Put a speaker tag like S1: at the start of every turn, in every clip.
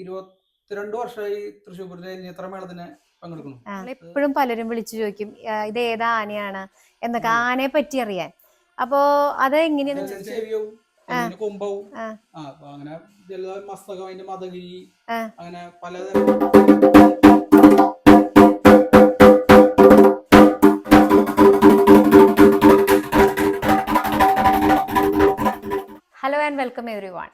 S1: ഇരുപത്തിരണ്ട് വർഷമായി തൃശ്ശൂർ പൂരത്തിലെ ഇത്ര മേളത്തിന് പങ്കെടുക്കുന്നു?
S2: എപ്പോഴും പലരും വിളിച്ചു ചോദിക്കും ഇത് ഏതാ ആനയാണ്? എന്നൊക്കെ. ആനയെ പറ്റി അറിയാൻ. അപ്പോ അത്
S1: എങ്ങനെയാണ് കൊമ്പാവും അങ്ങനെ മസ്തകം അതിന്റെ മതഗിരി അങ്ങനെ പലതരം
S2: hello and welcome everyone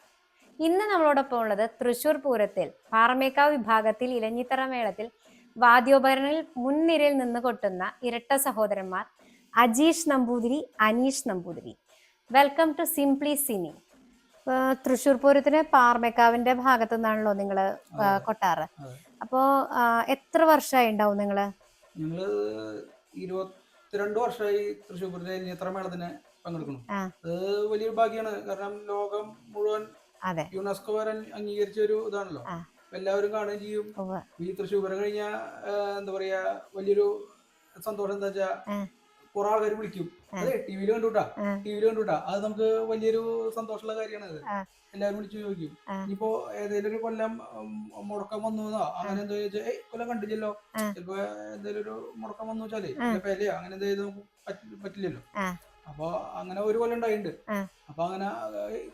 S2: ഇന്ന് നമ്മളോടൊപ്പം ഉള്ളത് തൃശൂർ പൂരത്തിൽ പാറമേക്കാവ് വിഭാഗത്തിൽ ഇലഞ്ഞിത്തറ മേളത്തിൽ വാദ്യോപകരണങ്ങളിൽ മുൻനിരയിൽ നിന്ന് കൊട്ടുന്ന ഇരട്ട സഹോദരന്മാർ Ajeesh Namboothiri Aneesh Namboothiri. Welcome to simply cini Thrissur പൂരത്തിന് പാറമേക്കാവിന്റെ ഭാഗത്തു നിന്നാണല്ലോ നിങ്ങൾ കൊട്ടാറ്. അപ്പോ എത്ര വർഷമായി ഉണ്ടാവും നിങ്ങൾ?
S1: ഞങ്ങൾ ഇരുപത്തിരണ്ട് വർഷമായി തൃശ്ശൂർ പൂരത്തിന് ഇത്ര മേളത്തിന് പങ്കെടുക്കുന്നു.
S2: ആ.
S1: അത് വലിയൊരു ഭാഗ്യമാണ് കാരണം ലോകം മുഴുവൻ യുനെസ്കോ വരെ അംഗീകരിച്ച ഒരു ഇതാണല്ലോ എല്ലാവരും കാണുകയും ചെയ്യും ഈ തൃശ്ശൂർ പൂരം കഴിഞ്ഞ എന്താ പറയാ വലിയൊരു സന്തോഷം എന്താ വെച്ചാ. കുറെ ആൾക്കാർ വിളിക്കും അതെ ടി വിയിൽ കണ്ടുട്ടാ ടിവിയിൽ കണ്ടുട്ടാ അത് നമുക്ക് വലിയൊരു സന്തോഷമുള്ള കാര്യമാണ് അത്. എല്ലാവരും വിളിച്ചു ചോദിക്കും. ഇനിയിപ്പോ ഏതെങ്കിലും ഒരു കൊല്ലം മുടക്കം വന്നു എന്നോ അങ്ങനെ എന്താ ചോദിച്ചാൽ ഏയ് കൊല്ലം കണ്ടില്ലല്ലോ. ചിലപ്പോ എന്തെങ്കിലും ഒരു മുടക്കം വന്നു വെച്ചാലേ. പെലയോ അങ്ങനെ എന്താ നമുക്ക് പറ്റില്ലല്ലോ. അപ്പൊ അങ്ങനെ ഒരു കൊല്ലം ഉണ്ടായിട്ടുണ്ട്. അപ്പൊ അങ്ങനെ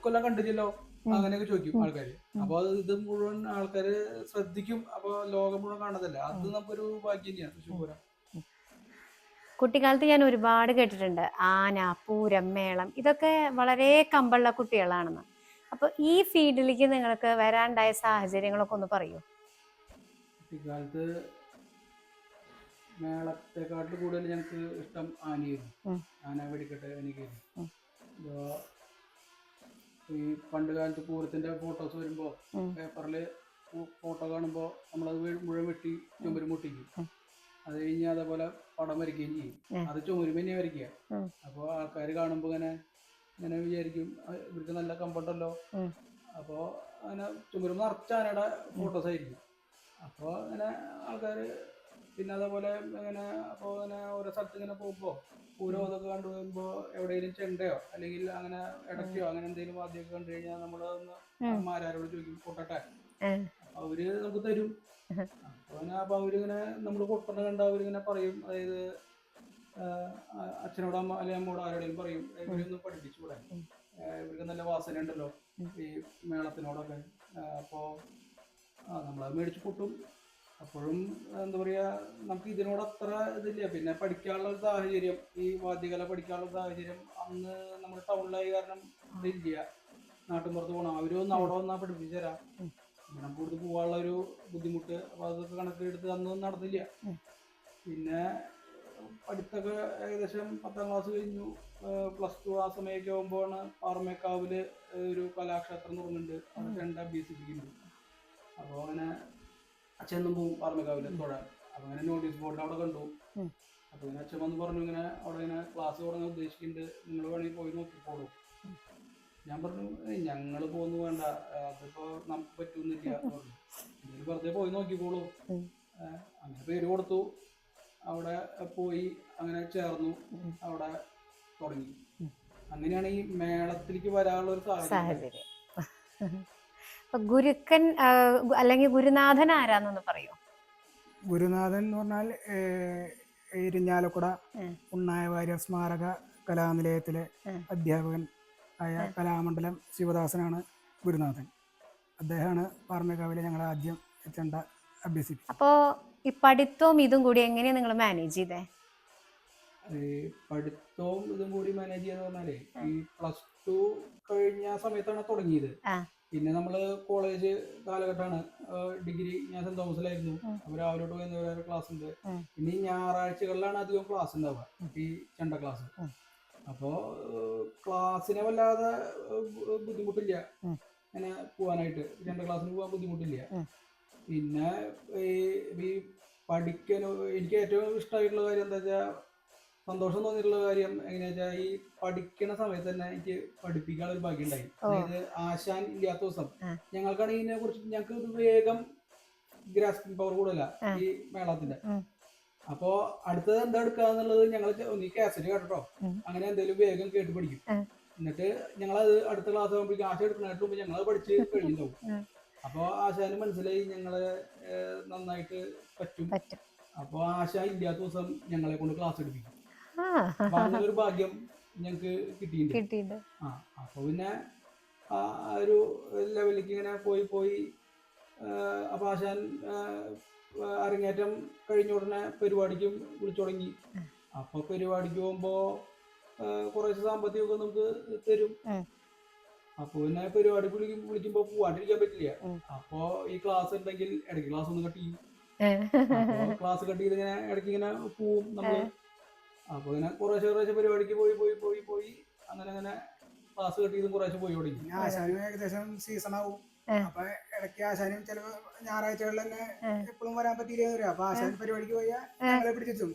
S1: കൊല്ലം കണ്ടില്ലല്ലോ. അങ്ങനെയൊക്കെ ചോദിക്കും ആൾക്കാര്. അപ്പൊ അത് ഇത് മുഴുവൻ ആൾക്കാര് ശ്രദ്ധിക്കും അപ്പൊ ലോകം മുഴുവൻ കാണതല്ല അത്. നമുക്കൊരു ഭാഗ്യം തന്നെയാണ്. തൃശ്ശൂർ പൂരം.
S2: കുട്ടിക്കാലത്ത് ഞാൻ ഒരുപാട് കേട്ടിട്ടുണ്ട്. ആന പൂരം മേളം ഇതൊക്കെ വളരെ കമ്പുള്ള കുട്ടികളാണെന്ന്. അപ്പൊ ഈ ഫീൽഡിലേക്ക് നിങ്ങൾക്ക് വരാണ്ടായ സാഹചര്യങ്ങളൊക്കെ ഒന്ന് പറയൂ.
S1: കുട്ടിക്കാലത്ത് മേളത്തെക്കാട്ടിൽ കൂടുതൽ ഞങ്ങൾക്ക് ഇഷ്ടം ആനയായിരുന്നു. ആന വെടിക്കെട്ട്. ഇപ്പോ ഈ പണ്ട് കാലത്ത് പൂരത്തിന്റെ ഫോട്ടോസ് വരുമ്പോ പേപ്പറിൽ ഫോട്ടോ കാണുമ്പോ നമ്മളത് മുഴുവൻ വെട്ടി ചുമര് മുട്ടിക്കും. അത് കഴിഞ്ഞ് അതേപോലെ പടം വരയ്ക്കുകയും ചെയ്യും. അത് ചുമര് തന്നെ വരയ്ക്കുക. അപ്പോൾ ആൾക്കാർ കാണുമ്പോൾ ഇങ്ങനെ ഇങ്ങനെ വിചാരിക്കും "ആ, ഇവർക്ക് നല്ല കംഫർട്ടല്ലോ. അപ്പോൾ അങ്ങനെ ചുമരും നിറച്ച ആനയുടെ ഫോട്ടോസ് ആയിരിക്കും അപ്പോൾ അങ്ങനെ ആൾക്കാർ പിന്നെ അതേപോലെ ഇങ്ങനെ അപ്പോൾ ഇങ്ങനെ ഓരോ സ്ഥലത്ത് ഇങ്ങനെ പോകുമ്പോൾ പൂരം അതൊക്കെ കണ്ടു വരുമ്പോ എവിടെയെങ്കിലും ചെണ്ടയോ? അല്ലെങ്കിൽ അങ്ങനെ ഇടയ്ക്കോ അങ്ങനെ എന്തെങ്കിലും വാദ്യമൊക്കെ കണ്ടു കഴിഞ്ഞാൽ നമ്മൾ. അമ്മമാരോട് ചോദിക്കും. അപ്പൊ അവർ നമുക്ക് തരും. അങ്ങനെ അപ്പൊ അവരിങ്ങനെ നമ്മൾ പൊട്ടണ കണ്ട അവരിങ്ങനെ പറയും. അതായത് അച്ഛനോട് അമ്മ അല്ലെങ്കിൽ അമ്മോട് ആരോടെങ്കിലും പറയും ഇവരൊന്ന് പഠിപ്പിച്ചുകൂടെ? ഇവർക്ക് നല്ല വാസന ഉണ്ടല്ലോ ഈ മേളത്തിനോടൊക്കെ. അപ്പോ നമ്മളത് മേടിച്ചു പൊട്ടും അപ്പോഴും എന്താ പറയുക നമുക്ക് ഇതിനോട് അത്ര ഇതില്ല. പിന്നെ പഠിക്കാനുള്ള സാഹചര്യം ഈ വാദ്യകല പഠിക്കാനുള്ള സാഹചര്യം അന്ന് നമ്മുടെ ടൗണിലായി കാരണം ഇതില്ല. നാട്ടിൻപുറത്ത് പോകണം അവരൊന്ന് അവിടെ വന്നാൽ പഠിപ്പിച്ചു തരാം. ഇങ്ങനെ കൂടുതൽ പോകാനുള്ള ഒരു ബുദ്ധിമുട്ട് അപ്പൊ അതൊക്കെ കണക്കിലെടുത്ത് അന്ന് നടന്നില്ല. പിന്നെ പഠിത്തൊക്കെ ഏകദേശം പത്താം ക്ലാസ് കഴിഞ്ഞു. പ്ലസ് ടു ആ സമയമൊക്കെ ആകുമ്പോഴാണ് പാറമേക്കാവിൽ ഒരു കലാക്ഷേത്രം തുടങ്ങുന്നുണ്ട് അവിടെ രണ്ട് അഭ്യസിപ്പിക്കുന്നുണ്ട്. അപ്പോൾ അങ്ങനെ അച്ഛനും പോവും പാറമേക്കാവിൽ തൊഴാൻ അപ്പൊ അങ്ങനെ നോട്ടീസ് ബോർഡിൽ അവിടെ കണ്ടു. അപ്പൊ ഇങ്ങനെ അച്ഛൻ വന്ന് പറഞ്ഞു ഇങ്ങനെ അവിടെ ഇങ്ങനെ ക്ലാസ് തുടങ്ങാൻ ഉദ്ദേശിക്കുന്നുണ്ട്. നിങ്ങൾ വേണമെങ്കിൽ പോയി നോക്കിക്കോളൂ. ഞാൻ പറഞ്ഞു ഞങ്ങൾ പോകുന്നു വേണ്ട. അതിപ്പോ നമുക്ക് പറ്റൂന്നില്ല. പറഞ്ഞു. വെറുതെ പോയി നോക്കിക്കോളൂ. അങ്ങനെ പേര് കൊടുത്തു. അവിടെ പോയി അങ്ങനെ ചേർന്നു. അവിടെ തുടങ്ങി. അങ്ങനെയാണ് ഈ മേളത്തിലേക്ക് വരാനുള്ള ഒരു സാഹചര്യം.
S2: ഗുരുക്കൻ അല്ലെങ്കിൽ ഗുരുനാഥൻ ആരാന്നൊന്ന് പറയൂ?
S3: ഗുരുനാഥൻ എന്ന് പറഞ്ഞാൽ ഇരിഞ്ഞാലക്കുട ഉണ്ണായവാര്യ സ്മാരക കലാനിലയത്തിലെ അധ്യാപകൻ ആയ കലാമണ്ഡലം ശിവദാസനാണ് ഗുരുനാഥൻ. അദ്ദേഹമാണ് പാർമേക്കാവിലെ ഞങ്ങൾ ആദ്യം ചെണ്ട അഭ്യസിപ്പിച്ചത്.
S2: അപ്പോ ഈ പഠിത്തവും ഇതും കൂടി എങ്ങനെയാണ് നിങ്ങൾ മാനേജ് ചെയ്തേ?
S1: ഈ പഠിത്തവും ഇതും കൂടി മാനേജ് ചെയ്യാന്ന് പറഞ്ഞാലേ ഈ പ്ലസ് ടു കഴിഞ്ഞ സമയത്താണ് തുടങ്ങിയത്. പിന്നെ നമ്മൾ കോളേജ് കാലഘട്ടമാണ്. ഡിഗ്രി ഞാൻ സെന്റ് തോമസിലായിരുന്നു. അപ്പൊ രാവിലെ തൊട്ട് വൈകുന്നേരം ക്ലാസ് ഉണ്ട്. പിന്നെ ഈ ഞായറാഴ്ചകളിലാണ് അധികം ക്ലാസ് ഉണ്ടാവുക. ഈ ചെണ്ട ക്ലാസ്. അപ്പോ ക്ലാസ്സിനെ വല്ലാതെ ബുദ്ധിമുട്ടില്ല. ഇങ്ങനെ പോവാനായിട്ട്. ചെണ്ട ക്ലാസ്സിന് പോകാൻ ബുദ്ധിമുട്ടില്ല. പിന്നെ ഈ ഈ പഠിക്കാൻ എനിക്ക് ഏറ്റവും ഇഷ്ടമായിട്ടുള്ള കാര്യം എന്താ വെച്ചാൽ സന്തോഷം തോന്നിയിട്ടുള്ള കാര്യം എങ്ങനെയാ വെച്ചാൽ ഈ പഠിക്കണ സമയത്ത് തന്നെ എനിക്ക് പഠിപ്പിക്കാനുള്ള ഒരു ഭാഗ്യം ഉണ്ടായി അതായത് ആശാൻ ഇല്ലാത്ത ദിവസം ഞങ്ങൾക്കാണെങ്കിൽ ഇതിനെ കുറിച്ച് ഞങ്ങൾക്ക് ഇത് വേഗം ഗ്രാസ്പിംഗ് പവർ കൂടുതല. ഈ മേളത്തിന്റെ. അപ്പോ അടുത്തത് എന്താ എടുക്കാന്നുള്ളത് ഞങ്ങൾ നീ കാസറ്റ് കേട്ടോ. അങ്ങനെ എന്തെങ്കിലും വേഗം കേട്ട് പഠിക്കും. എന്നിട്ട് ഞങ്ങൾ ഞങ്ങളത് അടുത്ത ക്ലാസ് ആകുമ്പോഴേക്കും ആശ എടുക്കുന്നതിന് മുമ്പ് ഞങ്ങൾ പഠിച്ച് കഴിഞ്ഞിട്ടുണ്ടാവും അപ്പോ ആശാന് മനസ്സിലായി ഞങ്ങൾ നന്നായിട്ട് പറ്റും. അപ്പോ ആശ ഇല്ലാത്ത ദിവസം ഞങ്ങളെ കൊണ്ട് ക്ലാസ് എടുപ്പിക്കും. ഒരു ഭാഗ്യം ഞങ്ങൾക്ക് കിട്ടിയിട്ടുണ്ട്. ആ അപ്പൊ പിന്നെ ആ ഒരു ലെവലിലേക്ക് ഇങ്ങനെ പോയി പോയി അപ്പൊ ആശാൻ അരങ്ങേറ്റം കഴിഞ്ഞ ഉടനെ പരിപാടിക്കും വിളിച്ചു തുടങ്ങി. അപ്പൊ പരിപാടിക്ക് പോകുമ്പോ കുറച്ച് സാമ്പത്തികമൊക്കെ നമുക്ക് തരും. അപ്പൊ പിന്നെ പരിപാടി വിളിക്കും വിളിക്കുമ്പോ പോവാണ്ടിരിക്കാൻ പറ്റില്ല. അപ്പൊ ഈ ക്ലാസ് ഉണ്ടെങ്കിൽ ഇടയ്ക്ക് ക്ലാസ് ഒന്ന് കട്ട് ചെയ്യും. ക്ലാസ് കട്ട് ചെയ്ത് ഇങ്ങനെ ഇടയ്ക്ക് ഇങ്ങനെ പോവും നമ്മൾ. അപ്പൊ ഇങ്ങനെ കുറേശ്ശെ കുറേശ്ശെ പരിപാടിക്ക് പോയി പോയി പോയി പോയി. അങ്ങനെ അങ്ങനെ പാസ് കിട്ടിയതും കുറേശ്ശെ പോയി തുടങ്ങി.
S3: ആശാനും ഏകദേശം സീസൺ ആവും. അപ്പൊ ഇടയ്ക്ക് ആശാനും ചില ഞായറാഴ്ചകളിൽ തന്നെ എപ്പോഴും വരാൻ പറ്റിയില്ല വരും അപ്പൊ ആശാൻ പരിപാടിക്ക് പോയാൽ ഞങ്ങളെ പിടിച്ചെത്തും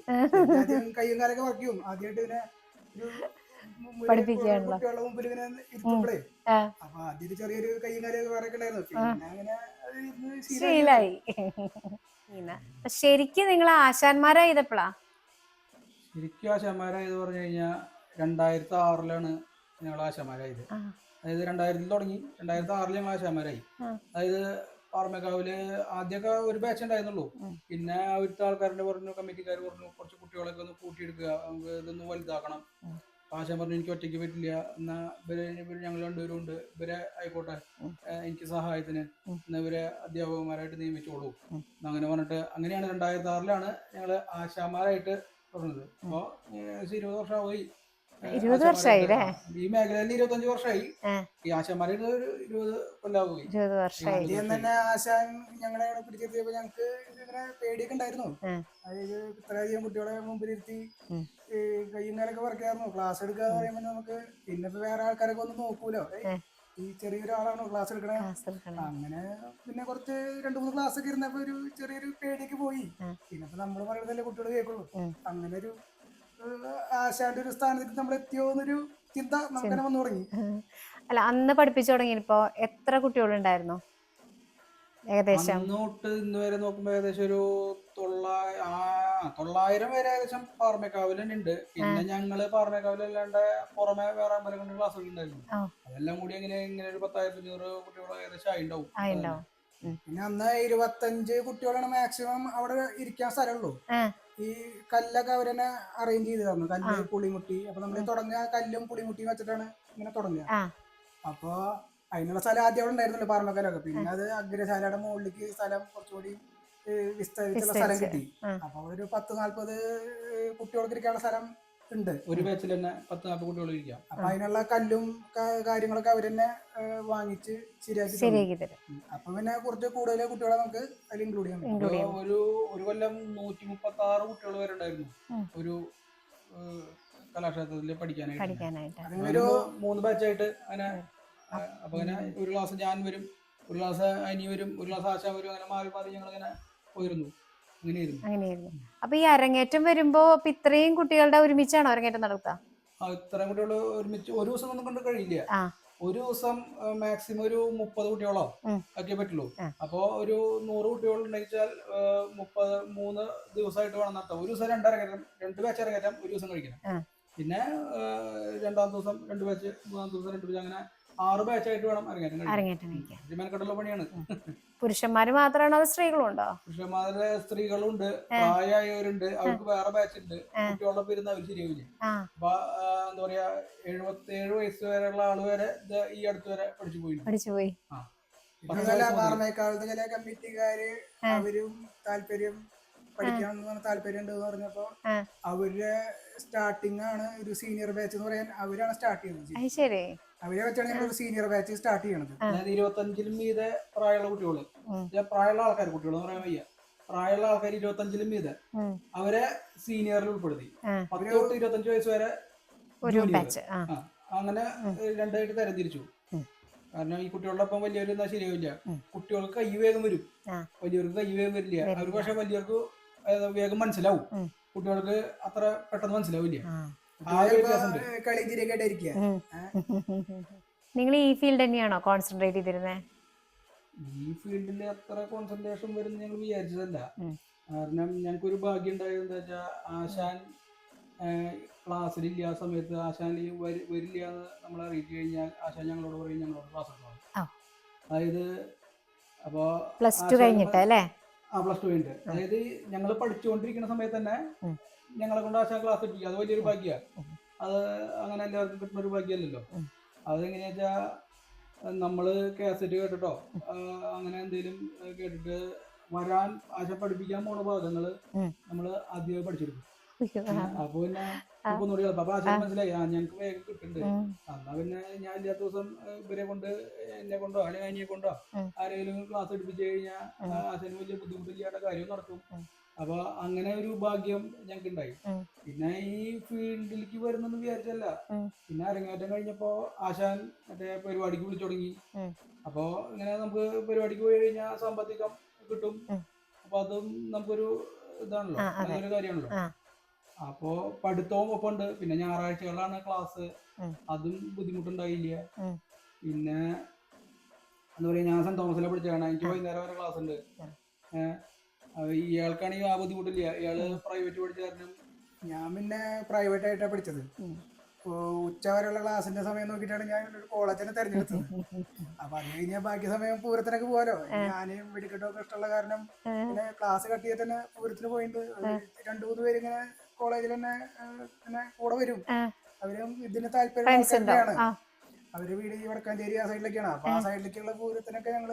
S3: ആദ്യം കയ്യും കാലൊക്കെ വർക്ക് ചെയ്യും. ആദ്യമായിട്ട് ഇങ്ങനെ ഒരു കുട്ടികളുടെ മുമ്പിൽ ഇങ്ങനെ ഇരുത്തുമ്പോഴേ
S2: ആ.
S3: അപ്പൊ ആദ്യം ചെറിയൊരു കയ്യും കാലൊക്കെ വരൊക്കെ ഉണ്ടായിരുന്നു. പിന്നെ അങ്ങനെ.
S2: ശീലായി. ശരിക്കും നിങ്ങൾ ആശാന്മാരായതപ്പോഴാ
S1: ശരിക്കും ആശാന്മാരായത് പറഞ്ഞു കഴിഞ്ഞാൽ രണ്ടായിരത്തി ആറിലാണ് ഞങ്ങൾ ആശാന്മാരായത്. അതായത് രണ്ടായിരത്തിൽ തുടങ്ങി. രണ്ടായിരത്തി ആറിൽ ഞങ്ങൾ ആശാന്മാരായി.
S2: ആ.
S1: അതായത് പാറമേക്കാവിൽ ആദ്യമൊക്കെ ഒരു ബാച്ച് ഉണ്ടായിരുന്നുള്ളൂ. പിന്നെ അവിടുത്തെ ആൾക്കാരുടെ പറഞ്ഞു കമ്മിറ്റിക്കാർ പറഞ്ഞു കുറച്ച് കുട്ടികളൊക്കെ ഒന്ന് കൂട്ടിയെടുക്കുക നമുക്ക് ഇതൊന്ന് വലുതാക്കണം. ആശം ആശാൻ പറഞ്ഞു എനിക്ക് ഒറ്റയ്ക്ക് പറ്റില്ല. എന്നാ ഇവർ ഇവർ ഞങ്ങൾ രണ്ടുപേരും ഉണ്ട്. ഇവരെ ആയിക്കോട്ടെ. എനിക്ക് സഹായത്തിന്. എന്നാ ഇവരെ അധ്യാപകന്മാരായിട്ട് നിയമിച്ചോളൂ. അങ്ങനെ പറഞ്ഞിട്ട് അങ്ങനെയാണ് രണ്ടായിരത്തി ആറിലാണ് ഞങ്ങൾ ആശാന്മാരായിട്ട് തുടങ്ങുന്നത്. അപ്പോൾ ഇരുപത് വർഷമായി
S2: ഇരുപത്
S1: ഈ മേഖലയിൽ ഇരുപത്തഞ്ച് വർഷമായി. ഈ ആശാന്മാരുടെ ഒരു ഇരുപത് കൊല്ലാവുകയി
S2: ഇരുപത് വർഷമായി
S3: ആദ്യം തന്നെ ആശാൻ ഞങ്ങളെ പിടിച്ചെത്തിയപ്പോ ഞങ്ങക്ക് ഇങ്ങനെ പേടിയൊക്കെ ഉണ്ടായിരുന്നു. അതായത് ഇത്രയധികം കുട്ടികളെ മുമ്പിലിരുത്തി കയ്യും കാലൊക്കെ വർക്കായിരുന്നു ക്ലാസ് എടുക്കാന്ന് പറയുമ്പോ പറയുമ്പോൾ നമുക്ക് പിന്നെ വേറെ ആൾക്കാരൊക്കെ ഒന്നും നോക്കൂലോ. ഈ ചെറിയൊരാളാണോ ക്ലാസ് എടുക്കണേ? അങ്ങനെ പിന്നെ കുറച്ച് രണ്ടു മൂന്ന് ക്ലാസ് ഒക്കെ ഇരുന്നപ്പോ ഒരു ചെറിയൊരു പേടിയൊക്കെ പോയി. പിന്നെ നമ്മൾ പറയുന്നതല്ലേ കുട്ടികൾ കേൾക്കുള്ളൂ. അങ്ങനെ ഒരു ആശാന്റെ ഒരു സ്ഥാനത്തേക്ക് നമ്മൾ എത്തിയോ എന്നൊരു ചിന്ത നമുക്കന്നെ വന്നു തുടങ്ങി.
S2: അല്ല അന്ന് പഠിപ്പിച്ചു തുടങ്ങിയപ്പോ എത്ര കുട്ടികളുണ്ടായിരുന്നു? ഏകദേശം.
S1: ഇന്ന് തൊട്ട് ഇന്ന് വരെ നോക്കുമ്പോ ഏകദേശം ഒരു തൊള്ളായി ആ തൊള്ളായിരം പേര് ഏകദേശം പാറമേക്കാവിൽ തന്നെ ഉണ്ട് പിന്നെ ഞങ്ങൾ പാറമേക്കാവിൽ അല്ലാണ്ട് പുറമെ വേറെ അമ്പലങ്ങളുടെ ക്ലാസ്സുകൾ ഉണ്ടായിരുന്നു. അതെല്ലാം കൂടി എങ്ങനെ ഇങ്ങനെ ഒരു പത്തായിരത്തി അഞ്ഞൂറ് കുട്ടികൾ ഏകദേശം ആയിണ്ടാവും.
S3: പിന്നെ അന്ന് ഇരുപത്തഞ്ച് കുട്ടികളാണ് മാക്സിമം അവിടെ ഇരിക്കാൻ സ്ഥലമുള്ളൂ. ഈ കല്ലൊക്കെ അവരെന്നെ അറേഞ്ച് ചെയ്ത് തന്നു. കല്ല് പുളിമുട്ടി. അപ്പൊ നമ്മൾ തുടങ്ങിയ കല്ലും പുളിമുട്ടിയും വെച്ചിട്ടാണ് ഇങ്ങനെ തുടങ്ങുക. അപ്പൊ അതിനുള്ള സ്ഥലം ആദ്യം അവിടെ ഉണ്ടായിരുന്നല്ലോ പാർമക്കലൊക്കെ പിന്നെ അത് അഗ്രശാലയുടെ മുകളിലേക്ക് സ്ഥലം കുറച്ചുകൂടി വിസ്തരിച്ചുള്ള സ്ഥലം. കിട്ടി. അപ്പൊ ഒരു പത്ത് നാല്പത് കുട്ടികൾക്ക് ഇരിക്കാനുള്ള സ്ഥലം ഉണ്ട്.
S1: ഒരു ബാച്ചിൽ തന്നെ പത്ത് നാൽപ്പത് കുട്ടികൾ ഇരിക്കാം.
S3: അപ്പൊ അതിനുള്ള കല്ലും കാര്യങ്ങളൊക്കെ അവർ തന്നെ വാങ്ങിച്ച് ശരിയാക്കി.
S2: തരും.
S3: അപ്പൊ പിന്നെ കുറച്ച് കൂടുതൽ കുട്ടികളെ നമുക്ക് അതിൽ ഇൻക്ലൂഡ് ചെയ്യാൻ പറ്റും.
S2: ഇൻക്ലൂഡ് ചെയ്യാം
S1: ഒരു ഒരു കൊല്ലം നൂറ്റി മുപ്പത്തി ആറ് കുട്ടികൾ വരെ ഉണ്ടായിരുന്നു. ഒരു കലാക്ഷേത്രത്തിൽ കലാക്ഷേത്രത്തിൽ പഠിക്കാനായിട്ട്.
S3: അങ്ങനെ ഒരു
S1: മൂന്ന് ബാച്ചായിട്ട് അങ്ങനെ അപ്പൊ അങ്ങനെ ഒരു ക്ലാസ് ഞാൻ വരും ഒരു ക്ലാസ് അനി വരും ഒരു ക്ലാസ് ആശാൻ വരും അങ്ങനെ മാറി മാറി ഞങ്ങൾ ഇങ്ങനെ പോയിരുന്നു. അങ്ങനെയായിരുന്നു.
S2: അങ്ങനെയായിരുന്നു. അപ്പൊ ഈ അരങ്ങേറ്റം വരുമ്പോ ഇപ്പൊ ഇത്രയും കുട്ടികളുടെ ഒരുമിച്ചാണോ അരങ്ങേറ്റം നടത്തുക
S1: ആ, ഇത്രയും കുട്ടികൾ ഒരുമിച്ച് ഒരു ദിവസം ഒന്നും കൊണ്ട് കഴിയില്ല.
S2: ആ.
S1: ഒരു ദിവസം മാക്സിമം ഒരു മുപ്പത് കുട്ടികളോ
S2: ഉം.
S1: ഒക്കെ പറ്റുള്ളൂ.
S2: ആ.
S1: അപ്പോ ഒരു നൂറ് കുട്ടികൾ ഉണ്ടെങ്കിൽ മുപ്പത് മൂന്ന് ദിവസമായിട്ട് വേണം നടത്താം ഒരു ദിവസം രണ്ടരങ്ങേറ്റം രണ്ട് ബാച്ച് അരങ്ങേറ്റം ഒരു ദിവസം കഴിക്കണം.
S2: ആ.
S1: പിന്നെ ആ, രണ്ടാം ദിവസം രണ്ട് ബാച്ച് മൂന്നാം ദിവസം രണ്ട് ബാച്ച് അങ്ങനെ ആറ് ബാച്ചായിട്ട് വേണം അരങ്ങേറ്റം കഴിക്കാൻ.
S2: അരങ്ങേറ്റം കഴിക്കാൻ.
S1: ഇത് മെനക്കെട്ടുള്ള പണിയാണ്.
S2: പുരുഷന്മാര് മാത്രമാണോ അതോ സ്ത്രീകളും ഉണ്ടോ
S1: പുരുഷന്മാര് സ്ത്രീകളുണ്ട് പ്രായമായവരുണ്ട് അവർക്ക് വേറെ ബാച്ച് ഉണ്ട്. കുട്ടികളുടെ പേരുന്ന് അവർ ശരിയാവില്ല. അപ്പൊ എന്താ പറയാ എഴുപത്തേഴ് വയസ്സ് വരെയുള്ള ആൾ വരെ ഈ അടുത്ത് വരെ പഠിച്ചു പോയി
S3: പഠിച്ചു പോയി. കമ്മിറ്റിക്കാര് അവരും താല്പര്യം പറഞ്ഞ താല്പര്യം ഉണ്ട് എന്ന് പറഞ്ഞപ്പോ അവരുടെ സ്റ്റാർട്ടിംഗ് ആണ് ഒരു സീനിയർ ബാച്ച് എന്ന് പറയാൻ അവരാണ് സ്റ്റാർട്ട് ചെയ്യുന്നത്.
S2: ശരി.
S3: അവരെ വെച്ചാണ് ഞങ്ങൾ ഒരു സീനിയർ ബാച്ച് സ്റ്റാർട്ട് ചെയ്യണത്.
S1: അതായത് ഇരുപത്തഞ്ചിലും മീതെ പ്രായമുള്ള കുട്ടികൾ. പ്രായമുള്ള ആൾക്കാർ കുട്ടികൾ എന്ന് പറയാൻ വയ്യ. പ്രായമുള്ള ആൾക്കാർ ഇരുപത്തഞ്ചിലും മീതെ. അവരെ സീനിയറിൽ ഉൾപ്പെടുത്തി. പത്ത് തൊട്ട് ഇരുപത്തഞ്ച് വയസ്സ് വരെ
S2: ഒരു ബാച്ച് ആ.
S1: ആ, അങ്ങനെ രണ്ടായിട്ട് തരംതിരിച്ചു. കാരണം ഈ കുട്ടികളുടെ ഒപ്പം വലിയവർ എന്നാൽ ശരിയാവില്ല. കുട്ടികൾക്ക് കൈ വേഗം വരും. വലിയവർക്ക് കൈ വേഗം വരില്ല.
S2: അവർ
S1: അവർക്ക് പക്ഷെ വലിയവർക്ക് വേഗം മനസ്സിലാവും. കുട്ടികൾക്ക് അത്ര പെട്ടെന്ന് മനസ്സിലാവില്ല.
S2: ആ.
S1: ആ ഒരു വ്യത്യാസമുണ്ട്.
S3: കളി തിരികെ
S2: നിങ്ങൾ ഈ ഫീൽഡ് തന്നെയാണോ കോൺസെൻട്രേറ്റ് ചെയ്തിരുന്നത്
S1: ഈ ഫീൽഡിൽ അത്ര കോൺസെൻട്രേഷൻ വരുന്ന ഞങ്ങൾ വിചാരിച്ചതല്ല. കാരണം ഞങ്ങൾക്ക് ഒരു ഭാഗ്യം ഉണ്ടായത് എന്താ വെച്ചാൽ ആശാൻ ക്ലാസ്സിലില്ല ആ സമയത്ത് ആശാൻ ഈ വരില്ല എന്ന് നമ്മൾ അറിയിച്ചു കഴിഞ്ഞാൽ ആശാൻ ഞങ്ങളോട് പറയും ഞങ്ങളോട് ക്ലാസ് എടുക്കണം
S2: ആ.
S1: അതായത് അപ്പോൾ
S2: പ്ലസ് ടു കഴിഞ്ഞിട്ട് അല്ലേ?
S1: പ്ലസ് ടു കഴിഞ്ഞിട്ട്. അതായത് ഞങ്ങൾ പഠിച്ചുകൊണ്ടിരിക്കുന്ന സമയത്ത് തന്നെ ഞങ്ങളെ കൊണ്ട് ആശാ ക്ലാസ് എടുപ്പിക്കുക അത് വലിയൊരു ഭാഗ്യ. അത് അങ്ങനെ എല്ലാവർക്കും കിട്ടുന്ന ഒരു ഭാഗ്യമല്ലല്ലോ. അതെങ്ങനെയാ വെച്ചാ നമ്മൾ കാസറ്റ് കേട്ടിട്ടോ അങ്ങനെ എന്തെങ്കിലും കേട്ടിട്ട് വരാൻ ആശ പഠിപ്പിക്കാൻ പോണ
S2: ഭാഗങ്ങൾ.
S1: നമ്മൾ ആദ്യമേ പഠിച്ചെടുക്കും അപ്പൊ പിന്നെ. ഇപ്പൊ നോക്കിയാൽ. അപ്പൊ ആശാൻ മനസ്സിലായി. ആ ഞങ്ങൾക്ക് വേഗം കിട്ടുന്നുണ്ട്. എന്നാ പിന്നെ ഞാൻ ഇല്ലാത്ത ദിവസം ഇവരെ കൊണ്ട് എന്നെ കൊണ്ടോ അല്ലെങ്കിൽ അനിയെ കൊണ്ടോ. ആരെങ്കിലും ക്ലാസ് എടുപ്പിച്ചു കഴിഞ്ഞാൽ. ആശാന് വലിയ ബുദ്ധിമുട്ടില്ലാത്ത കാര്യം നടക്കും. അപ്പൊ അങ്ങനെ ഒരു ഭാഗ്യം ഞങ്ങൾക്ക് ഉണ്ടായി. പിന്നെ ഈ ഫീൽഡിലേക്ക് വരുന്നെന്ന് വിചാരിച്ചല്ല. പിന്നെ അരങ്ങേറ്റം കഴിഞ്ഞപ്പോ ആശാൻ മറ്റേ പരിപാടിക്ക് വിളിച്ചു തുടങ്ങി. അപ്പൊ ഇങ്ങനെ നമുക്ക് പരിപാടിക്ക് പോയി കഴിഞ്ഞാൽ സാമ്പത്തികം കിട്ടും. അപ്പൊ അതും നമുക്കൊരു ഇതാണല്ലോ.
S2: ആ,
S1: നല്ലൊരു കാര്യമാണല്ലോ.
S2: ആ.
S1: അപ്പോ പഠിത്തവും ഒപ്പം ഉണ്ട് പിന്നെ ഞായറാഴ്ചകളിലാണ് ക്ലാസ്. അതും ബുദ്ധിമുട്ടുണ്ടായില്ല. പിന്നെ എന്താ പറയാ ഞാൻ സെന്റ് തോമസിലെ പഠിച്ചാണ് എനിക്ക് വൈകുന്നേരം വരെ ക്ലാസ് ഉണ്ട്. ഇയാൾക്കാണെങ്കിൽ ആ ബുദ്ധിമുട്ടില്ല. ഇയാൾ പ്രൈവറ്റ് പഠിച്ച കാരണം
S3: ഞാൻ പിന്നെ പ്രൈവറ്റ് ആയിട്ടാണ് പഠിച്ചത്. ഉച്ച വരെയുള്ള ക്ലാസിന്റെ സമയം നോക്കിയിട്ടാണ് ഞാൻ ഒരു കോളേജിനെ തെരഞ്ഞെടുത്തത്. അപ്പൊ അത് കഴിഞ്ഞാൽ ബാക്കി സമയം പൂരത്തിനൊക്കെ പോകാലോ ഞാൻ വെടിക്കെട്ടൊക്കെ ഇഷ്ടമുള്ള കാരണം പിന്നെ ക്ലാസ് കട്ട് ചെയ്ത് തന്നെ പൂരത്തിന് പോയിട്ട് രണ്ടു മൂന്ന് പേര് ഇങ്ങനെ കോളേജിൽ തന്നെ തന്നെ കൂടെ വരും. അവരും ഇതിന് താല്പര്യം
S2: ഫ്രണ്ട്സ് ഉണ്ടോ
S3: തന്നെയാണ്
S2: ആ.
S3: അവർ വീട് ഈ വടക്കാഞ്ചേരി ആ സൈഡിലൊക്കെയാണ്. അപ്പൊ ആ സൈഡിലേക്കുള്ള പൂരത്തിനൊക്കെ ഞങ്ങൾ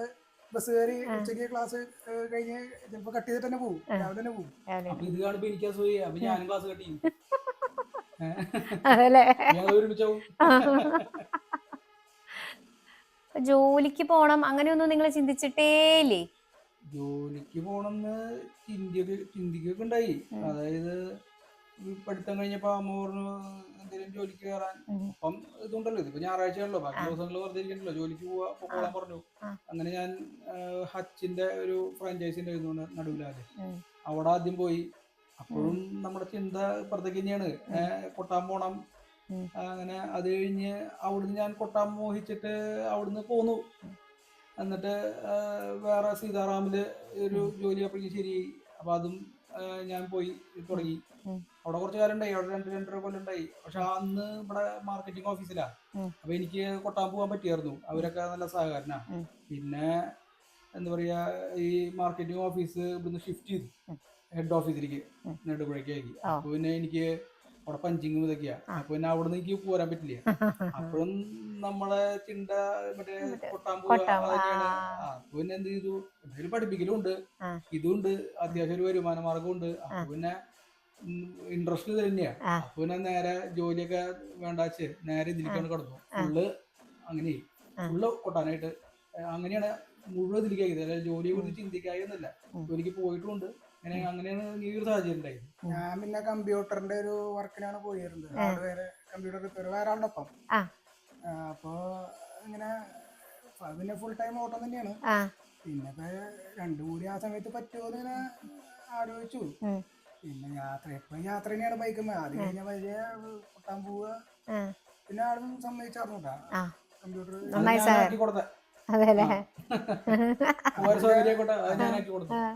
S3: ബസ് കയറി ഉച്ചയ്ക്ക് ക്ലാസ് കഴിഞ്ഞ് ചിലപ്പോ കട്ട് ചെയ്തിട്ട് തന്നെ പോകും രാവിലെ തന്നെ പോകും.
S1: അപ്പൊ ഇത് കാണുമ്പോ എനിക്ക് അസൂയ. അപ്പൊ ഞാനും ക്ലാസ് കട്ട് ചെയ്യും. ഒരുമിച്ചാവും
S2: ജോലിക്ക് പോണം അങ്ങനെയൊന്നും നിങ്ങൾ ചിന്തിച്ചിട്ടേലേ
S1: ജോലിക്ക് പോണെന്ന് ചിന്തിയൊക്കെ ചിന്തിക്കൊക്കെ ഉണ്ടായി. അതായത് പഠിത്തം കഴിഞ്ഞപ്പോ അമ്മ പറഞ്ഞു എന്തെങ്കിലും ജോലിക്ക് കയറാൻ. അപ്പം ഇതുണ്ടല്ലോ ഇതിപ്പോ ഞായറാഴ്ചയാണല്ലോ ബാക്കി ദിവസങ്ങൾ വെറുതെ ഇരിക്കണ്ടല്ലോ ജോലിക്ക് പോവാ പോകാൻ പറഞ്ഞു. അങ്ങനെ ഞാൻ ഹച്ചിന്റെ ഒരു ഫ്രാഞ്ചൈസിന്റെ
S2: നടുവിലാതെ
S1: അവിടെ ആദ്യം പോയി. അപ്പോഴും നമ്മുടെ ചിന്ത ഇപ്പുറത്തേക്ക് തന്നെയാണ്. കൊട്ടാൻ പോണം. അങ്ങനെ അത് കഴിഞ്ഞ് അവിടുന്ന് ഞാൻ കൊട്ടാൻ മോഹിച്ചിട്ട് അവിടുന്ന് പോന്നു. എന്നിട്ട് വേറെ സീതാറാമിൽ ഒരു ജോലി അപ്പോഴേക്കും ശരി അപ്പൊ അതും ഞാൻ പോയി തുടങ്ങി. അവിടെ കുറച്ച് കാലം ഉണ്ടായി അവിടെ രണ്ട് രണ്ടര കൊല്ലം ഉണ്ടായി. പക്ഷെ അന്ന് ഇവിടെ മാർക്കറ്റിംഗ് ഓഫീസിലാ. അപ്പൊ എനിക്ക് കൊട്ടാൻ പോകാൻ പറ്റിയായിരുന്നു. അവരൊക്കെ നല്ല സഹകരണ. പിന്നെ എന്താ പറയാ ഈ മാർക്കറ്റിംഗ് ഓഫീസ് ഇവിടുന്ന് ഷിഫ്റ്റ് ചെയ്തു. ഹെഡ് ഓഫീസിലേക്ക്. നെടുപുഴയ്ക്കാക്കി. അപ്പൊ പിന്നെ എനിക്ക് അവിടെ പഞ്ചിങ് ഇതൊക്കെയാ. അപ്പൊ പിന്നെ അവിടെ നിന്ന് എനിക്ക് പോരാൻ പറ്റില്ല. അപ്പോഴും നമ്മളെ ചിണ്ട മറ്റേ കൊട്ടാൻ പോവാ
S2: കൊട്ടാൻ പോവാ.
S1: തന്നെയാണ്. ആ, അപ്പൊ പിന്നെ എന്ത് ചെയ്തു? എന്തായാലും പഠിപ്പിക്കലും ഉണ്ട്. ഇതുണ്ട് അത്യാവശ്യം ഒരു വരുമാന മാർഗം ഉണ്ട്. അപ്പൊ പിന്നെ ഇൻട്രസ്റ്റ് തന്നെയാ. അപ്പൊ പിന്നെ നേരെ ജോലിയൊക്കെ വേണ്ടാച്ച് നേരെ ഇതിലേക്കാണ് കടന്നു. ഫുള്ള് അങ്ങനെ. ഫുള്ള് കൊട്ടാനായിട്ട്. അങ്ങനെയാണ് മുഴുവൻ ഇതിലേക്ക് ആക്കിയത് അതായത് ജോലിയെ കുറിച്ച് ചിന്തിക്കായി
S2: എന്നല്ല
S1: ജോലിക്ക് പോയിട്ടുമുണ്ട് അങ്ങനെയാണ് ഈ ഒരു സാഹചര്യം
S3: ഞാൻ പിന്നെ കമ്പ്യൂട്ടറിന്റെ ഒരു വർക്കിനാണ് പോയിരുന്നത്. ഹാർഡ്വെയർ കമ്പ്യൂട്ടർ റിപ്പയർ വേറെ ആളുടെ ഒപ്പം. അപ്പോ ഇങ്ങനെ പിന്നെ ഫുൾ ടൈം ഓട്ടം തന്നെയാണ്.
S2: ആ.
S3: പിന്നെ രണ്ടും കൂടി ആ സമയത്ത് പറ്റുമോ എന്ന് ഇങ്ങനെ ആലോചിച്ചു. പിന്നെ യാത്ര എപ്പോഴും യാത്ര തന്നെയാണ് ബൈക്കുമ്മ. അത് കഴിഞ്ഞ വലിയ പൊട്ടാൻ പോവുക. പിന്നെ ആളും സമ്മതിച്ചറിഞ്ഞൂട്ടാ
S2: ആ.
S3: കമ്പ്യൂട്ടർ
S1: കൊടുത്ത.
S2: അതെല്ലേ?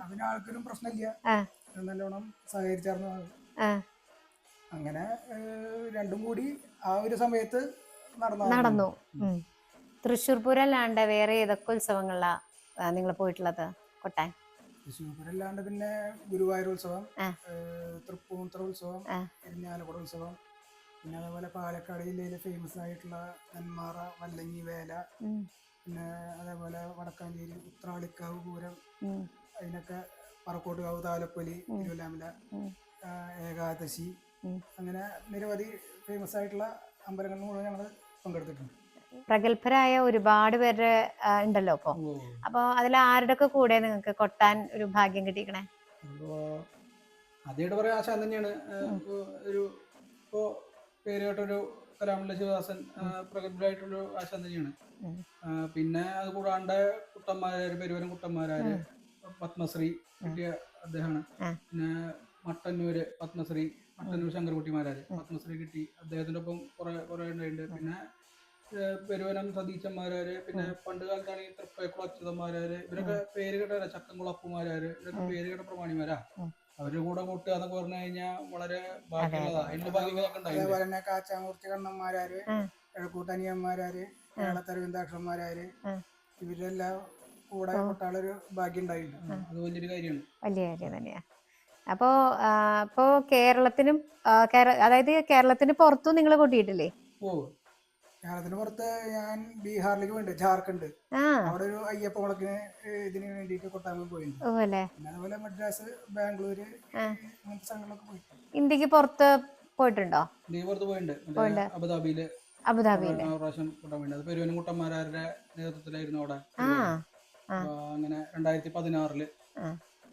S3: അതിന് ആൾക്കൊരു പ്രശ്നമില്ല. നല്ലോണം സഹകരിച്ചറിഞ്ഞു
S2: ആ.
S3: അങ്ങനെ രണ്ടും കൂടി ആ ഒരു സമയത്ത് നടന്നു.
S2: തൃശ്ശൂർ പൂരം അല്ലാണ്ട് വേറെ ഏതൊക്കെ ഉത്സവങ്ങളിലാ നിങ്ങൾ പോയിട്ടുള്ളത്? കൊട്ടാൻ
S3: തൃശ്ശൂർ അല്ലാണ്ട് പിന്നെ ഗുരുവായൂർ ഉത്സവം. തൃപ്പൂണിത്തുറ ഉത്സവം എരിഞ്ഞാലക്കുട ഉത്സവം പിന്നെ അതേപോലെ പാലക്കാട് ജില്ലയിലെ ഫേമസ് ആയിട്ടുള്ള നെന്മാറ വല്ലങ്ങി വേല. പിന്നെ അതേപോലെ വടക്കാഞ്ചേരി ഉത്രാളിക്കാവ് പൂരം അതിനൊക്കെ പറക്കോട്ടുകാവ് താലപ്പൊലി. തിരുവല്ലാമല ഏകാദശി അങ്ങനെ നിരവധി ഫേമസ് ആയിട്ടുള്ള അമ്പലങ്ങളിൽ മുഴുവൻ ഞങ്ങൾ പങ്കെടുത്തിട്ടുണ്ട്.
S2: പ്രഗത്ഭരായ ഒരുപാട് പേര് ഉണ്ടല്ലോ ഇപ്പൊ. അപ്പൊ അതിൽ ആരുടെയൊക്കെ കൂടെ നിങ്ങൾക്ക് കൊട്ടാൻ ഒരു ഭാഗ്യം കിട്ടിക്കണേ
S1: ആദ്യമായിട്ട് പറയാൻ ആശാൻ തന്നെയാണ് ഒരു ഇപ്പോ പേര് കേട്ടൊരു കലാമണ്ഡല ശിവദാസൻ പ്രഗത്ഭരായിട്ടുള്ള ആശാൻ തന്നെയാണ് പിന്നെ അത് കൂടാണ്ട് കുട്ടന്മാരാര് പെരുവരം കുട്ടന്മാരാര് പത്മശ്രീ കിട്ടിയ അദ്ദേഹമാണ്. പിന്നെ മട്ടന്നൂര് പത്മശ്രീ മട്ടന്നൂർ ശങ്കർകുട്ടിമാരാര് പത്മശ്രീ കിട്ടി. അദ്ദേഹത്തിന്റെ ഒപ്പം കുറെ കുറെ ഉണ്ടായിട്ടുണ്ട്. പിന്നെ പെരുവനം സതീശന്മാരാര് പിന്നെ പണ്ട് കാലത്താണെങ്കിൽ തൃപ്പേക്കുള അച്യുതന്മാരാര് ഇവരൊക്കെ പേര് കേട്ടവരാ ചക്കൻകുള അപ്പുമാരാര് ഇവരൊക്കെ പേര് കേട്ട പ്രമാണിമാരാ. അവരുടെ കൂടെ കൂട്ടുക എന്നൊക്കെ പറഞ്ഞു കഴിഞ്ഞാൽ വളരെ ഭാഗ്യമുള്ളതാ. അതിനുള്ള ഭാഗ്യങ്ങളൊക്കെ ഉണ്ടായിട്ടുണ്ട്
S3: അതേപോലെ തന്നെ കാച്ചാമൂർത്തി കണ്ണന്മാരാര് കേരളത്തരവിന്ദാക്ഷന്മാരാര്
S2: ഉം.
S3: ഇവരെല്ലാം കൂടെ കൂട്ടാളൊരു ഭാഗ്യം ഉണ്ടായിട്ടുണ്ട്.
S1: അത് വലിയൊരു കാര്യമാണ്.
S2: വലിയ കാര്യം തന്നെയാ. അപ്പോ അപ്പോ കേരളത്തിനും ആ, കേര- അതായത് കേരളത്തിന് പുറത്തും നിങ്ങൾ കൂട്ടിയിട്ടില്ലേ?
S1: ഓ
S3: കേരളത്തിന് പുറത്ത് ഞാൻ ബീഹാറിലേക്ക് പോയിട്ട് ജാർഖണ്ഡ്.
S2: ആ.
S3: അവിടെ ഒരു അയ്യപ്പ മുളക്കിന് ഇതിന് വേണ്ടിട്ട് കൊട്ടാമ്പ് പോയിട്ടുണ്ട് പിന്നെ അതുപോലെ മദ്രാസ് ബാംഗ്ലൂര്. അങ്ങനത്തെ സ്ഥലങ്ങളൊക്കെ പോയിട്ടുണ്ട്.
S2: ഇന്ത്യയ്ക്ക് പുറത്ത് പോയിട്ടുണ്ടോ?
S1: നീ പുറത്ത് പോയിട്ടുണ്ട്.
S2: അബുദാബിയിൽ
S1: അബുദാബിയിൽ. പ്രാവശ്യം കൂട്ടാൻ വേണ്ടി അത് പെരുവനുകുട്ടന്മാരുടെ നേതൃത്വത്തിലായിരുന്നു അവിടെ. അങ്ങനെ രണ്ടായിരത്തി പതിനാറിൽ
S2: ആ.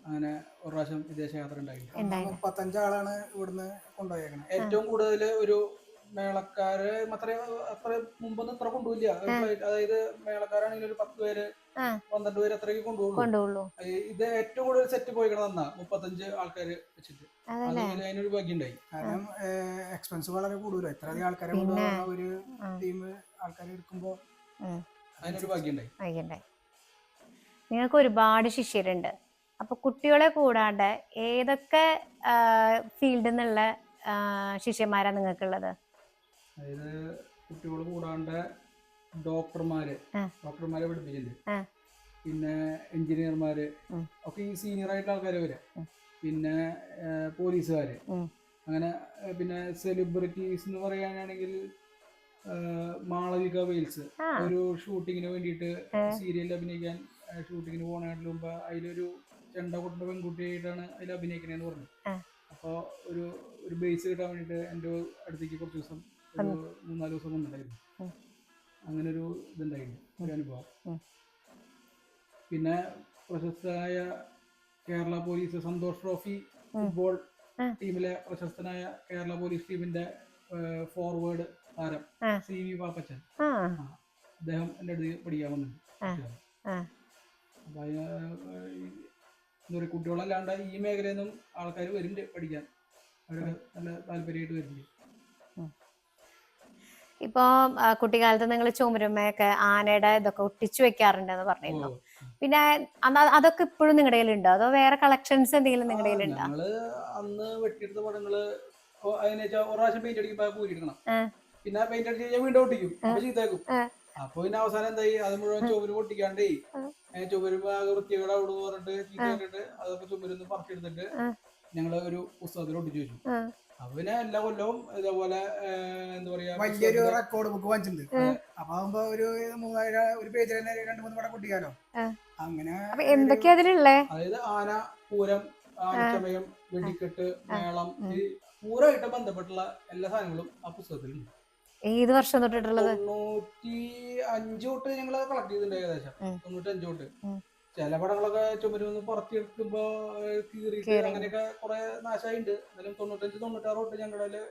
S1: അങ്ങനെ ഒരു പ്രാവശ്യം വിദേശയാത്ര ഉണ്ടായിട്ടുണ്ട്
S2: ഉണ്ടായി
S3: മുപ്പത്തഞ്ചാളാണ് ഇവിടുന്ന് കൊണ്ടുപോയേക്കുന്നത്
S1: ഏറ്റവും കൂടുതൽ ഒരു മേളക്കാര് അത്ര അത്ര മുമ്പൊന്നും ഇത്ര കൊണ്ടുപോയില്ല അതായത് മേളക്കാരാണെങ്കിൽ ഒരു പത്ത് പേര്. പന്ത്രണ്ട് പേര് അത്രയ്ക്ക് കൊണ്ടുപോകുള്ളൂ. ഇത് ഏറ്റവും കൂടുതൽ സെറ്റ് പോയിക്കണം തന്നാ മുപ്പത്തഞ്ച് ആൾക്കാര് വെച്ചിട്ട്. അതിനൊരു ഭാഗ്യം ഉണ്ടായി
S3: കാരണം എക്സ്പെൻസ് വളരെ കൂടുതലും. എത്ര അധികം ആൾക്കാരെ. കൊണ്ടുപോകുന്ന ഒരു ടീം ആൾക്കാരെ എടുക്കുമ്പോ.
S1: അതിനൊരു ഭാഗ്യം ഉണ്ടായി
S2: ആയിക്കോട്ടെ നിങ്ങൾക്ക് ഒരുപാട് ശിഷ്യരുണ്ട്. അപ്പൊ കുട്ടികളെ കൂടാണ്ട് ഏതൊക്കെ ഫീൽഡിൽ നിന്നുള്ള ശിഷ്യന്മാരാണ് ശിഷ്യന്മാരാ നിങ്ങൾക്കുള്ളത്?
S1: അതായത് കുട്ടികൾ കൂടാണ്ട് ഡോക്ടർമാര്. ഡോക്ടർമാരെ
S2: പഠിപ്പിക്കുന്നുണ്ട്.
S1: പിന്നെ എഞ്ചിനീയർമാര്. ഒക്കെ ഈ സീനിയർ ആയിട്ടുള്ള ആൾക്കാർ വരെ. പിന്നെ പോലീസുകാര്. അങ്ങനെ പിന്നെ സെലിബ്രിറ്റീസ് എന്ന് പറയാനാണെങ്കിൽ മാളവിക വെയിൽസ്. ഒരു ഷൂട്ടിങ്ങിന് വേണ്ടിയിട്ട്
S2: സീരിയൽ
S1: സീരിയലിൽ അഭിനയിക്കാൻ ഷൂട്ടിങ്ങിന് പോകണതിന് മുമ്പ് അതിലൊരു ചെണ്ട കൊട്ടുന്ന പെൺകുട്ടിയായിട്ടാണ് അതിൽ അഭിനയിക്കണേന്ന് പറഞ്ഞു. അപ്പോൾ ഒരു ഒരു ബേസ് കിട്ടാൻ വേണ്ടിയിട്ട് എന്റെ അടുത്തേക്ക് കുറച്ച് ദിവസം മൂന്നാൽ ദിവസം
S2: കൊണ്ടുണ്ടായിരുന്നു
S1: അങ്ങനെ ഒരു ഇതുണ്ടായിരുന്നു ഒരു അനുഭവം. പിന്നെ പ്രശസ്തനായ Kerala police Santhosh trophy football ടീമിലെ പ്രശസ്തനായ കേരള പോലീസ് ടീമിന്റെ ഫോർവേഡ് താരം. C V Pappachan. അദ്ദേഹം എന്റെ അടുത്ത് പഠിക്കാൻ വന്നിട്ടുണ്ട് എന്താ പറയുക കുട്ടികളല്ലാണ്ട് ഈ മേഖലയിൽ നിന്നും ആൾക്കാർ വരുന്നുണ്ട് പഠിക്കാൻ. അവരൊക്കെ നല്ല താല്പര്യമായിട്ട് വരുന്നുണ്ട്.
S2: ഇപ്പൊ കുട്ടിക്കാലത്ത് നിങ്ങൾ ചുമരുമയൊക്കെ ആനയുടെ ഇതൊക്കെ ഒട്ടിച്ചു വെക്കാറുണ്ടെന്ന് പറഞ്ഞിരുന്നു. പിന്നെ അതൊക്കെ ഇപ്പോഴും നിങ്ങളുടെ കയ്യിലുണ്ടോ? അതോ വേറെ കളക്ഷൻസ് എന്തെങ്കിലും നിങ്ങളുടെ കയ്യിലുണ്ടോ?
S1: അന്ന് വെട്ടിയെടുത്ത പടങ്ങൾ പ്രാവശ്യം പെയിന്റ് അടിക്കുമ്പോ കൂലി എടുക്കണം പിന്നെ പെയിന്റ് അടിച്ച് കഴിഞ്ഞാൽ വീണ്ടും ഒട്ടിക്കും. അപ്പൊ ചീത്തേക്കും. അപ്പൊ പിന്നെ അവസാനം എന്തായി? അത് മുഴുവൻ ചുമര് പൊട്ടിക്കാണ്ടേ. ചുമര് വൃത്തികേട് അവിടെ പറഞ്ഞിട്ട് ചീത്തയായിട്ട് അതൊക്കെ ചുമരുന്ന് പറിച്ചെടുത്തിട്ട്. ഞങ്ങൾ ഒരു പുസ്തകത്തിൽ ഒട്ടിച്ചു വെച്ചു. അപ്പൊ പിന്നെ എല്ലാ കൊല്ലവും ഇതേപോലെ ഏ, എന്താ പറയാ
S3: വലിയൊരു റെക്കോർഡ് ബുക്ക് വാങ്ങിച്ചിട്ടുണ്ട്. അപ്പൊ ആകുമ്പോ ഒരു മൂവായിരം ഒരു പേജിൽ തന്നെ രണ്ട് മൂന്ന് പടം കൊട്ടിക്കാലോ അങ്ങനെ
S2: എന്തൊക്കെയാ അതിലുള്ളേ?
S1: അതായത് ആന പൂരം ആനച്ചമയം വെടിക്കെട്ട് മേളം ഈ പൂരമായിട്ട് ബന്ധപ്പെട്ടുള്ള എല്ലാ സാധനങ്ങളും ആ പുസ്തകത്തിലുണ്ട്.
S2: ഏത് വർഷം തൊട്ടിട്ടുള്ളത്?
S1: തൊണ്ണൂറ്റി അഞ്ച് തൊട്ട് ഞങ്ങൾ കളക്ട് ചെയ്തിട്ടുണ്ട് ഏകദേശം. തൊണ്ണൂറ്റി അഞ്ച് തൊട്ട്. ചില പടങ്ങളൊക്കെ ചുമരുന്ന് പുറത്തെടുക്കുമ്പോ കീറിയിട്ട്
S2: കീറി.
S1: അങ്ങനെയൊക്കെ കുറെ നാശമായിട്ടുണ്ട് എന്നാലും തൊണ്ണൂറ്റഞ്ച് തൊണ്ണൂറ്റാറ് തൊട്ട് ഞങ്ങളുടെ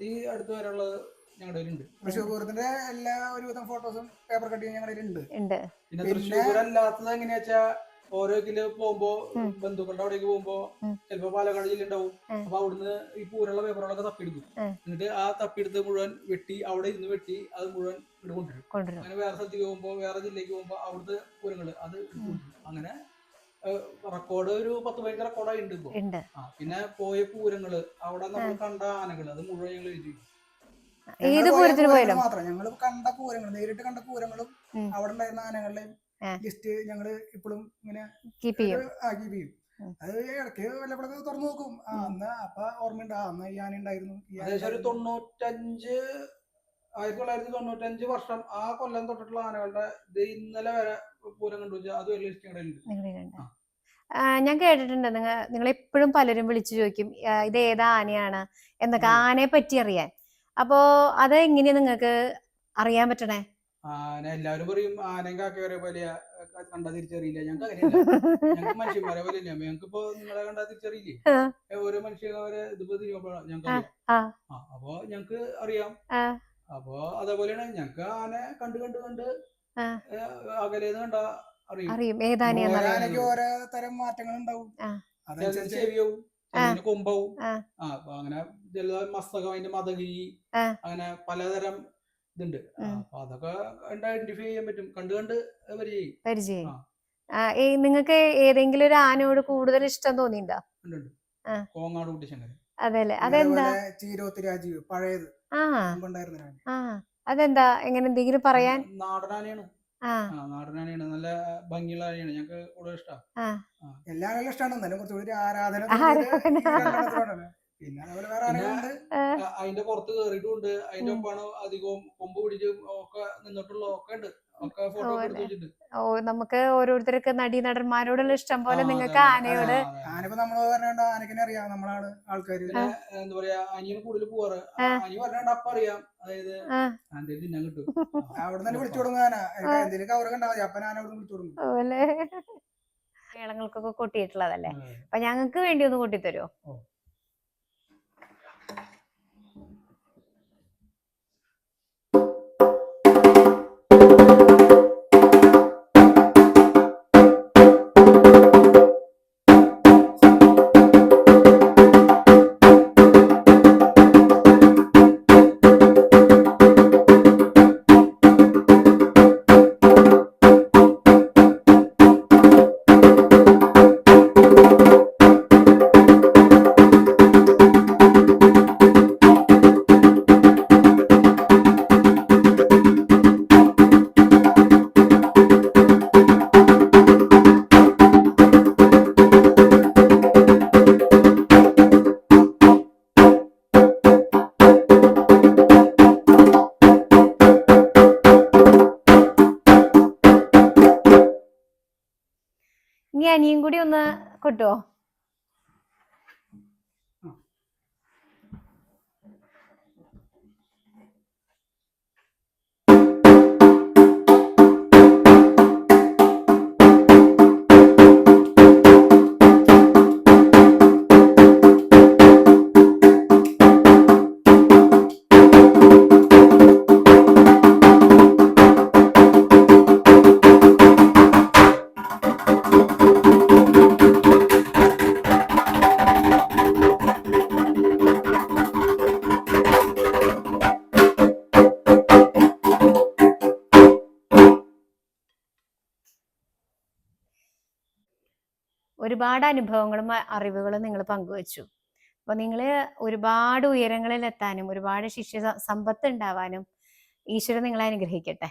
S1: ഈ അടുത്ത് വരെയുള്ളത് ഞങ്ങളുടെ ഉണ്ട്
S3: തൃശ്ശൂർ പൂരത്തിന്റെ എല്ലാ ഒരുവിധം ഫോട്ടോസും പേപ്പർ കട്ടിങ് ഞങ്ങളുടെ ഉണ്ട്
S2: ഉണ്ട്.
S1: പിന്നെ തൃശ്ശൂർ അല്ലാത്തത് എങ്ങനെയാ വെച്ചാ ഓരോ ഇതിൽ പോകുമ്പോ. ബന്ധുക്കളുടെ അവിടേക്ക് പോകുമ്പോ. ചിലപ്പോ പാലക്കാട് ജില്ല ഉണ്ടാവും. അപ്പൊ അവിടുന്ന് ഈ പൂരുള്ള പേപ്പറുകളൊക്കെ തപ്പിയെടുക്കും. എന്നിട്ട് ആ തപ്പിയെടുത്ത് മുഴുവൻ വെട്ടി അവിടെ ഇരുന്ന് വെട്ടി അത് മുഴുവൻ ഇവിടെ കൊണ്ടുവരും അങ്ങനെ വേറെ സ്ഥലത്തേക്ക് പോകുമ്പോ വേറെ ജില്ലയ്ക്ക് പോകുമ്പോ അവിടുത്തെ പൂരങ്ങൾ അത് അങ്ങനെ റെക്കോർഡ് ഒരു പത്ത് പതിനഞ്ച് റെക്കോർഡായി ഉണ്ട് ഇപ്പൊ പിന്നെ പോയ പൂരങ്ങൾ അവിടെ നമ്മൾ കണ്ട ആനകൾ അത് മുഴുവൻ ഞങ്ങൾ എഴുതി
S2: ഏത് പൂരത്തിന് പോയാലും
S3: മാത്രം ഞങ്ങൾ കണ്ട പൂരങ്ങൾ നേരിട്ട് കണ്ട പൂരങ്ങളും. അവിടെ ഉണ്ടായിരുന്ന ആനകളുടെയും. ലിസ്റ്റ് ഞങ്ങൾ ഇപ്പോഴും ഇങ്ങനെ
S2: കീപ്പ് ചെയ്യും.
S3: അത് ഇടയ്ക്ക് വല്ലപ്പോഴൊക്കെ തുറന്നു നോക്കും. ആ അന്ന് അപ്പൊ ഓർമ്മയുണ്ട്. ആ അന്ന് ഞാൻ ഉണ്ടായിരുന്നു.
S1: ഒരു തൊണ്ണൂറ്റഞ്ച് ആയിരത്തി തൊള്ളായിരത്തി തൊണ്ണൂറ്റഞ്ച് വർഷം ആ കൊല്ലം തൊട്ടിട്ടുള്ള ആനകളുടെ ഇത് ഇന്നലെ വരെ പൂരം കണ്ടു. അത് വലിയ
S2: ഞാൻ കേട്ടിട്ടുണ്ട്. നിങ്ങൾ നിങ്ങൾ എപ്പോഴും പലരും വിളിച്ചു ചോദിക്കും ഇത് ഏതാ ആനയാണ് എന്നൊക്കെ. ആനയെ പറ്റി അറിയാൻ. അപ്പോ അത് എങ്ങനെയാ നിങ്ങൾക്ക് അറിയാൻ പറ്റണേ?
S1: ആന എല്ലാവരും പറയും ആനയും കാക്കവരെ പോലെ കണ്ടാ തിരിച്ചറിയില്ല. ഞങ്ങൾക്ക് അങ്ങനെയല്ല. ഞങ്ങൾക്ക് മനുഷ്യന്മാരെ പോലെ ഇല്ല ഞങ്ങൾക്ക് ഇപ്പൊ നിങ്ങളെ കണ്ടാ തിരിച്ചറിയില്ലേ? ഏ, ഓരോ മനുഷ്യരെ ഇതിപ്പോ തിരിയുമ്പോഴാണ് ഞങ്ങൾക്ക് അപ്പൊ ഞങ്ങക്ക് അറിയാം. അപ്പൊ അതേപോലെയാണ് ഞങ്ങക്ക് ആന കണ്ട് കണ്ട് കണ്ട്. അകലേന്ന് കണ്ട അറിയും.
S2: അറിയും.
S3: ഓരോ
S2: ഏതാനയാന്ന്
S3: ആനയ്ക്ക് ഓരോ തരം മാറ്റങ്ങൾ ഉണ്ടാവും അതനുസരിച്ച്
S1: ചെവിയാവും. കൊമ്പാവും.
S2: ആ.
S1: ആ അപ്പൊ അങ്ങനെ ചില മസ്തകം അതിന്റെ മതകിരി അങ്ങനെ പലതരം ഇതുണ്ട്. അപ്പൊ അതൊക്കെ ഐഡന്റിഫൈ ചെയ്യാൻ പറ്റും. കണ്ട് കണ്ട്
S2: പരിചയം
S1: ആ.
S2: ആ, നിങ്ങൾക്ക് ഏതെങ്കിലും ഒരു ആനയോട് കൂടുതൽ ഇഷ്ടം. ആ.
S1: കോങ്ങാട്
S2: അതെല്ലേ അതെന്താ?
S3: ചീരോത്തി രാജീവ് പഴയത്.
S2: അതെന്താ? എങ്ങനെ എന്തെങ്കിലും പറയാൻ?
S1: നാടനാനയാണ്
S2: ആ.
S1: ആ നല്ല ഭംഗിയുള്ള ആനയാണ്. ഞങ്ങൾക്ക് കൂടുതൽ ഇഷ്ടമാണ്
S2: ആ.
S3: എല്ലാ ഇഷ്ടമാണ്. എന്നാലും കുറച്ചുകൂടി ആരാധന പിന്നെ അതുപോലെ വേറെ ആനകളുണ്ട്
S1: അതിന്റെ പുറത്ത് കയറിയിട്ടുണ്ട് അതിന്റെ ഒപ്പാണ് അധികവും കൊമ്പ് പിടിച്ച് ഒക്കെ നിന്നിട്ടുള്ള ഒക്കെ ഉണ്ട്. ഒക്കെ ഫോട്ടോ ഒക്കെ എടുത്ത് വെച്ചിട്ടുണ്ട്.
S2: ഓ നമുക്ക് ഓരോരുത്തർക്ക് നടീനടന്മാരോടുള്ള ഇഷ്ടം പോലെ നിങ്ങൾക്ക് ആനയോട്.
S1: കേളങ്ങൾക്കൊക്കെ.
S3: ആനപ്പോ നമ്മൾ പറഞ്ഞോണ്ട് ആനക്കിനെ അറിയാം നമ്മളാണ് ആൾക്കാര്.
S1: പിന്നെ എന്താ പറയാ അനിയാണ് കൂടുതൽ പോവാറ്.
S2: ആ.
S1: അനി പറഞ്ഞാണ്ട് അപ്പ അറിയാം. അതായത്
S2: ആ.
S1: എന്തേലും തിന്നാൻ കിട്ടും.
S3: അവിടെ തന്നെ വിളിച്ചു തുടങ്ങും ആന. എന്തെങ്കിലും കവർ കണ്ടാ മതി. അപ്പൻ ആന അവിടെ വിളിച്ചു തുടങ്ങും
S2: അതുപോലെ മേളങ്ങൾക്കൊക്കെ കൊട്ടിയിട്ടുള്ളതല്ലേ. അപ്പൊ ഞങ്ങൾക്ക് വേണ്ടി ഒന്ന് കൊട്ടിത്തരുമോ ഒന്ന് ഒരുപാട് അനുഭവങ്ങളും അറിവുകളും നിങ്ങൾ പങ്കുവച്ചു. അപ്പൊ നിങ്ങൾ ഒരുപാട് ഉയരങ്ങളിൽ എത്താനും ഒരുപാട് ശിഷ്യ സമ്പത്ത് ഉണ്ടാവാനും ഈശ്വരൻ നിങ്ങളെ അനുഗ്രഹിക്കട്ടെ.